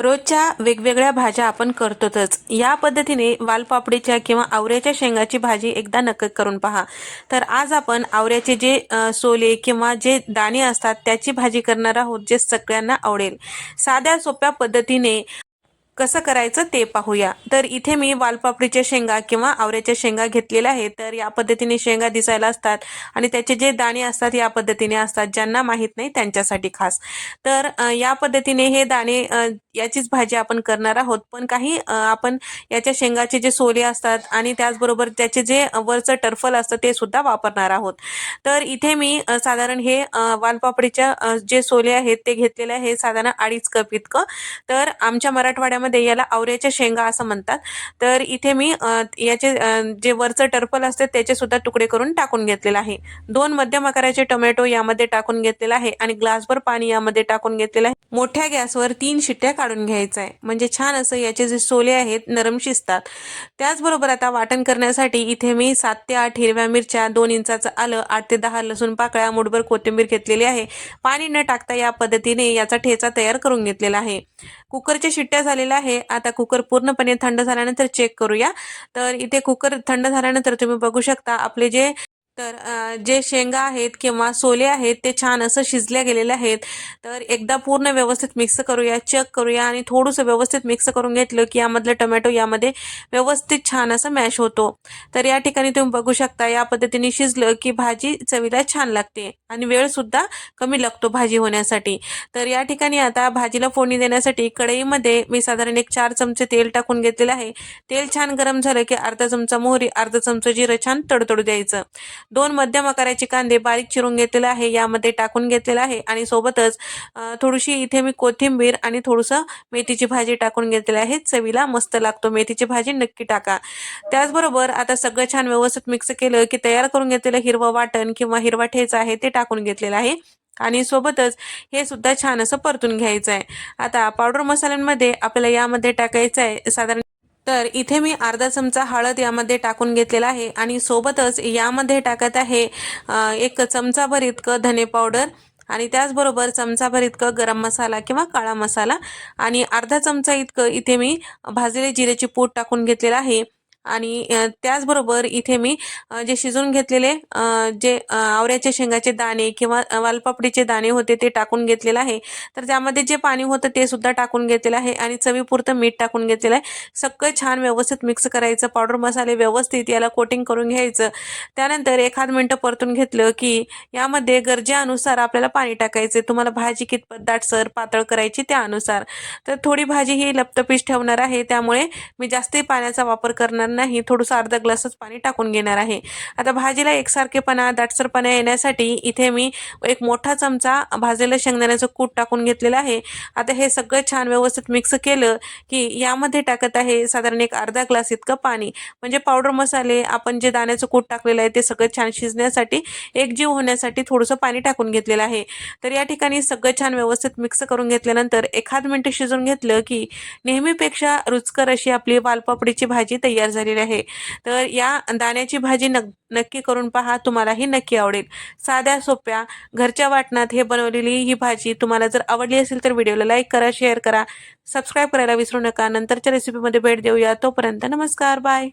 रोजच्या वेगवेगळ्या भाज्या आपण करतोच या पद्धतीने वालपापडीच्या किंवा आवऱ्याच्या शेंगाची भाजी एकदा नक्की करून पहा. तर आज आपण आवऱ्याचे जे सोले किंवा जे दाणे असतात त्याची भाजी करणार आहोत जे सगळ्यांना आवडेल. साध्या सोप्या पद्धतीने कसं करायचं ते पाहूया. तर इथे मी वालपापडीच्या शेंगा किंवा आवऱ्याच्या शेंगा घेतलेल्या आहेत. तर या पद्धतीने शेंगा दिसायला असतात आणि त्याचे जे दाणे असतात या पद्धतीने असतात ज्यांना माहीत नाही त्यांच्यासाठी खास. तर या पद्धतीने हे दाणे याचीच भाजी आपण करणार आहोत. पण काही आपण याच्या शेंगाचे जे सोले असतात आणि त्याचबरोबर त्याचे जे वरचं टर्फल असतं ते सुद्धा वापरणार आहोत. तर इथे मी साधारण हे वालपापडीच्या जे सोले आहेत ते घेतलेले आहे साधारण अडीच कप इतकं. तर आमच्या मराठवाड्यामध्ये याला आवऱ्याच्या शेंगा असं म्हणतात. तर इथे मी अ, याचे जे वरचं टर्पल असते त्याचे सुद्धा तुकडे करून टाकून घेतलेलं आहे. दोन मध्यम आकाराचे टोमॅटो यामध्ये टाकून घेतलेला आहे आणि ग्लासभर पाणी यामध्ये टाकून घेतलेलं आहे. मोठ्या गॅसवर तीन शिट्ट्या काढून घ्यायचं आहे. म्हणजे छान असं याचे जे सोले आहेत नरम शिजतात. त्याचबरोबर आता वाटण करण्यासाठी इथे मी सात ते आठ हिरव्या मिरच्या दोन इंचाचं आलं आठ ते दहा लसूण पाकळ्या मुठभर कोथिंबीर घेतलेली आहे. पाणी न टाकता या पद्धतीने याचा ठेचा तयार करून घेतलेला आहे. कुकरच्या शिट्ट्या झालेल्या आहे. आता कुकर पूर्णपणे थंड झाल्यानंतर चेक करूया. तर इथे कुकर थंड झाल्यानंतर तुम्ही बघू शकता आपले जे तर जे शेंगा आहेत किंवा सोले आहेत ते छान असं शिजल्या गेलेले आहेत. तर एकदा पूर्ण व्यवस्थित मिक्स करूया चेक करूया आणि थोडंसं व्यवस्थित मिक्स करून घेतलं की यामधलं टोमॅटो यामध्ये व्यवस्थित छान असं मॅश होतो. तर या ठिकाणी तुम्ही बघू शकता या पद्धतीने शिजलं की भाजी चवीला छान लागते आणि वेळसुद्धा कमी लागतो भाजी होण्यासाठी. तर या ठिकाणी आता भाजीला फोडणी देण्यासाठी कढईमध्ये मी साधारण एक चार चमचे तेल टाकून घेतलेलं आहे. तेल छान गरम झालं की अर्धा चमचा मोहरी अर्धा चमचा जिरं छान तडतडू द्यायचं. दोन मध्यम आकाराचे कांदे बारीक चिरून घेतलेले आहे यामध्ये टाकून घेतलेला आहे आणि सोबतच थोडीशी इथे मी कोथिंबीर आणि थोडंसं मेथीची भाजी टाकून घेतलेली आहे. चवीला मस्त लागतो. मेथीची भाजी नक्की टाका. त्याचबरोबर आता सगळं छान व्यवस्थित मिक्स केलं की तयार करून घेतलेलं हिरवं वाटण किंवा हिरवा ठेचा आहे ते टाकून घेतलेलं आहे. आणि सोबतच हे सुद्धा छान असं परतून घ्यायचं आहे आता पावडर मसाल्यांमध्ये आपल्याला यामध्ये टाकायचं आहे साधारण तर इथे मी अर्धा चमचा हळद यामध्ये टाकून घेतलेला आहे आणि सोबतच यामध्ये टाकत आहे एक चमचाभर इतकं धने पावडर आणि त्याचबरोबर चमचाभर इतकं गरम मसाला किंवा काळा मसाला आणि अर्धा चमचा इतकं इथे मी भाजलेले जिरेची पूड टाकून घेतलेलं आहे. आणि त्याचबरोबर इथे मी जे शिजवून घेतलेले जे आवऱ्याचे शेंगाचे दाणे किंवा वालपापडीचे दाणे होते ते टाकून घेतलेलं आहे. तर त्यामध्ये जे पाणी होतं ते सुद्धा टाकून घेतलेलं आहे आणि चवीपुरतं मीठ टाकून घेतलेलं आहे. सगळं छान व्यवस्थित मिक्स करायचं पावडर मसाले व्यवस्थित याला कोटिंग करून घ्यायचं. त्यानंतर एखाद मिनटं परतून घेतलं की यामध्ये गरजेनुसार आपल्याला पाणी टाकायचं तुम्हाला भाजी कितपत दाटसर पातळ करायची त्यानुसार. तर थोडी भाजी ही लपतपीश ठेवणार आहे. त्यामुळे मी जास्ती पाण्याचा वापर करणार नाही थोडंसं अर्धा ग्लासच पाणी टाकून घेणार आहे. आता भाजीला एकसारखेपणा दाटसरपणा येण्यासाठी इथे मी एक मोठा चमचा भाजलेलं शेंगदाण्याचं कूट टाकून घेतलेलं आहे. आता हे सगळं छान व्यवस्थित मिक्स केलं की यामध्ये टाकत आहे साधारण एक अर्धा ग्लास इतकं पाणी. म्हणजे पावडर मसाले आपण जे दाण्याचं कूट टाकलेलं आहे ते सगळं छान शिजण्यासाठी एकजीव होण्यासाठी थोडंसं पाणी टाकून घेतलेलं आहे. तर या ठिकाणी सगळं छान व्यवस्थित मिक्स करून घेतल्यानंतर एखाद मिनटं शिजून घेतलं की नेहमीपेक्षा रुचकर अशी आपली वालपापडीची भाजी तयार झाली. झालेली आहे तर या दाण्याची भाजी नक्की करून पहा तुम्हालाही नक्की आवडेल. साध्या सोप्या घरच्या वाटणात हे बनवलेली ही भाजी तुम्हाला जर आवडली असेल तर व्हिडिओला लाईक करा शेअर करा सबस्क्राईब करायला विसरू नका. नंतरच्या रेसिपीमध्ये भेट देऊया. तोपर्यंत नमस्कार बाय.